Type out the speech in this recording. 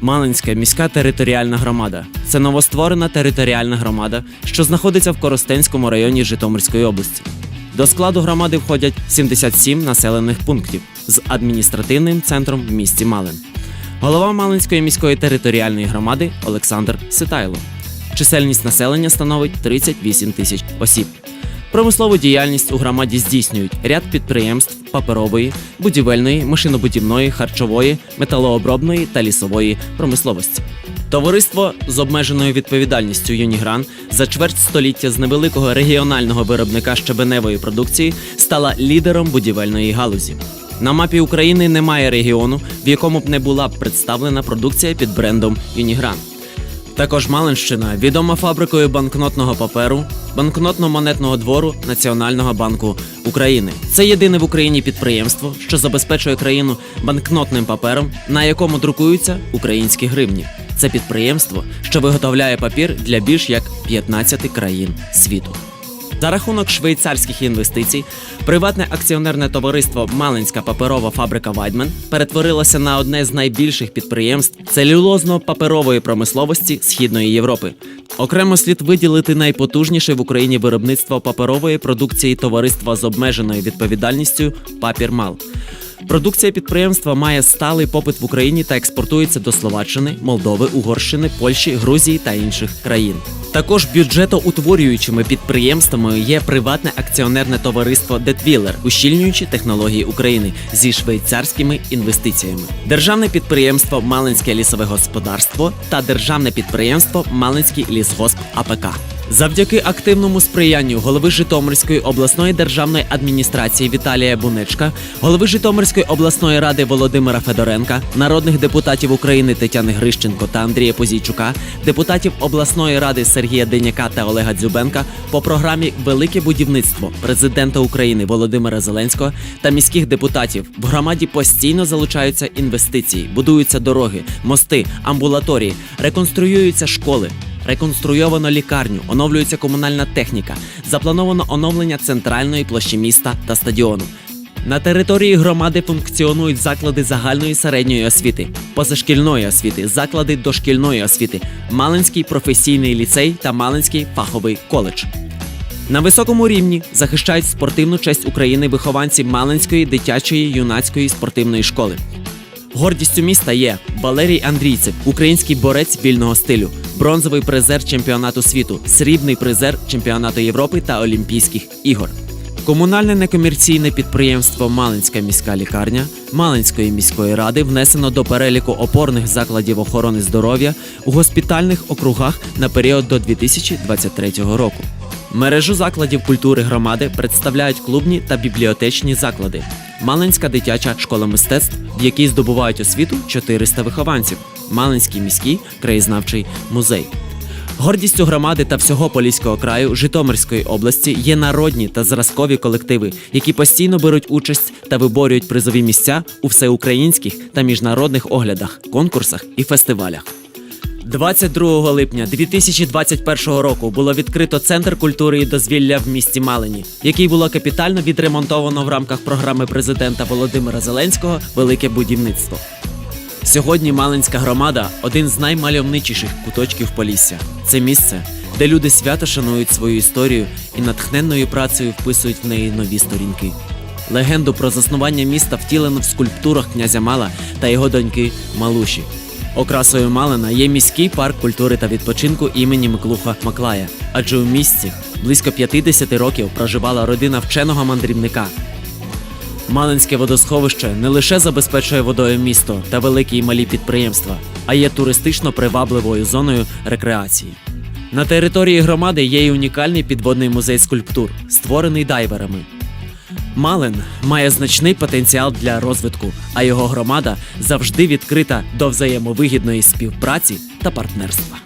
Малинська міська територіальна громада це новостворена територіальна громада, що знаходиться в Коростенському районі Житомирської області. До складу громади входять 77 населених пунктів з адміністративним центром в місті Малин. Голова Малинської міської територіальної громади Олександр Ситайло. Чисельність населення становить 38 тисяч осіб. Промислову діяльність у громаді здійснюють ряд підприємств паперової, будівельної, машинобудівної, харчової, металообробної та лісової промисловості. Товариство з обмеженою відповідальністю Юнігран за чверть століття з невеликого регіонального виробника щебеневої продукції стала лідером будівельної галузі. На мапі України немає регіону, в якому б не була б представлена продукція під брендом Юнігран. Також Малинщина відома фабрикою банкнотного паперу, банкнотно-монетного двору Національного банку України. Це єдине в Україні підприємство, що забезпечує країну банкнотним папером, на якому друкуються українські гривні. Це підприємство, що виготовляє папір для більш як 15 країн світу. За рахунок швейцарських інвестицій, приватне акціонерне товариство Малинська паперова фабрика Вайдмен перетворилося на одне з найбільших підприємств целюлозно-паперової промисловості Східної Європи. Окремо слід виділити найпотужніше в Україні виробництво паперової продукції товариства з обмеженою відповідальністю Папірмал. Продукція підприємства має сталий попит в Україні та експортується до Словаччини, Молдови, Угорщини, Польщі, Грузії та інших країн. Також бюджетоутворюючими підприємствами є приватне акціонерне товариство Детвілер, ущільнюючи технології України зі швейцарськими інвестиціями, державне підприємство Малинське лісове господарство та державне підприємство Малинський лісгосп АПК. Завдяки активному сприянню голови Житомирської обласної державної адміністрації Віталія Бунечка, голови Житомирської обласної ради Володимира Федоренка, народних депутатів України Тетяни Грищенко та Андрія Позійчука, депутатів обласної ради Сергія Деняка та Олега Дзюбенка по програмі Велике будівництво президента України Володимира Зеленського та міських депутатів в громаді постійно залучаються інвестиції, будуються дороги, мости, амбулаторії, реконструюються школи. Реконструйовано лікарню, оновлюється комунальна техніка, заплановано оновлення центральної площі міста та стадіону. На території громади функціонують заклади загальної середньої освіти, позашкільної освіти, заклади дошкільної освіти, Малинський професійний ліцей та Малинський фаховий коледж. На високому рівні захищають спортивну честь України вихованці Малинської дитячої юнацької спортивної школи. Гордістю міста є Валерій Андрійцев, український борець вільного стилю, бронзовий призер чемпіонату світу, срібний призер чемпіонату Європи та Олімпійських ігор. Комунальне некомерційне підприємство Малинська міська лікарня Малинської міської ради внесено до переліку опорних закладів охорони здоров'я у госпітальних округах на період до 2023 року. Мережу закладів культури громади представляють клубні та бібліотечні заклади. Малинська дитяча школа мистецтв, в якій здобувають освіту 400 вихованців, Малинський міський краєзнавчий музей. Гордістю громади та всього Поліського краю Житомирської області є народні та зразкові колективи, які постійно беруть участь та виборюють призові місця у всеукраїнських та міжнародних оглядах, конкурсах і фестивалях. 22 липня 2021 року було відкрито центр культури і дозвілля в місті Малині, який було капітально відремонтовано в рамках програми президента Володимира Зеленського Велике будівництво. Сьогодні Малинська громада один з наймальовничіших куточків Полісся. Це місце, де люди свято шанують свою історію і натхненною працею вписують в неї нові сторінки. Легенду про заснування міста втілено в скульптурах князя Мала та його доньки Малуші. Окрасою Малина є міський парк культури та відпочинку імені Миклуха Маклая, адже у місті близько 50 років проживала родина вченого мандрівника, Малинське водосховище не лише забезпечує водою місто та великі і малі підприємства, а є туристично привабливою зоною рекреації. На території громади є й унікальний підводний музей скульптур, створений дайверами. Малин має значний потенціал для розвитку, а його громада завжди відкрита до взаємовигідної співпраці та партнерства.